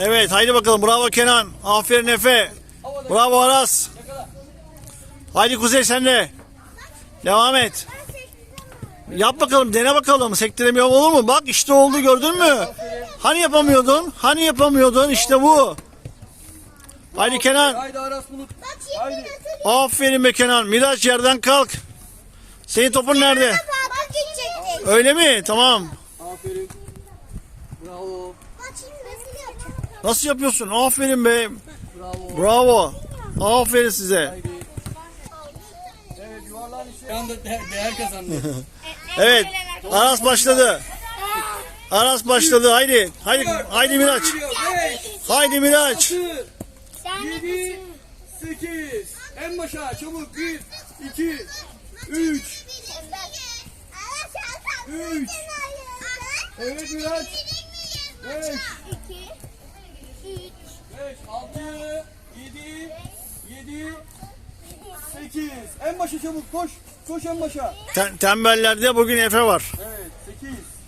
Evet haydi bakalım. Bravo Kenan. Aferin Efe. Bravo Aras. Haydi Kuzey sen de. Devam et. Yap bakalım dene bakalım. Sektiremiyorum olur mu? Bak işte oldu gördün mü? Hani yapamıyordun? Hani yapamıyordun? İşte bu. Haydi Kenan. Haydi Aras Bulut. Aferin be Kenan. Miraç yerden kalk. Senin topun nerede? Öyle mi? Tamam. Aferin. Bravo. Bak şimdi nasıl yapacak? Nasıl yapıyorsun? Aferin be. Bravo. Bravo. Aferin size. Evet yuvarlan işte. Şu anda de- değer kazandı. Evet. Aras başladı. Aras başladı. Haydi. Haydi. Haydi Miraç. Haydi Miraç. altı, Sen yedi, sekiz. En başa çabuk. Bir, iki, üç. Üç. Evet Miraç. Beş, beş, altı, yedi, yedi, sekiz. En başa çabuk koş. Koş en başa. Tem- tembellerde bugün Efe var. Evet sekiz.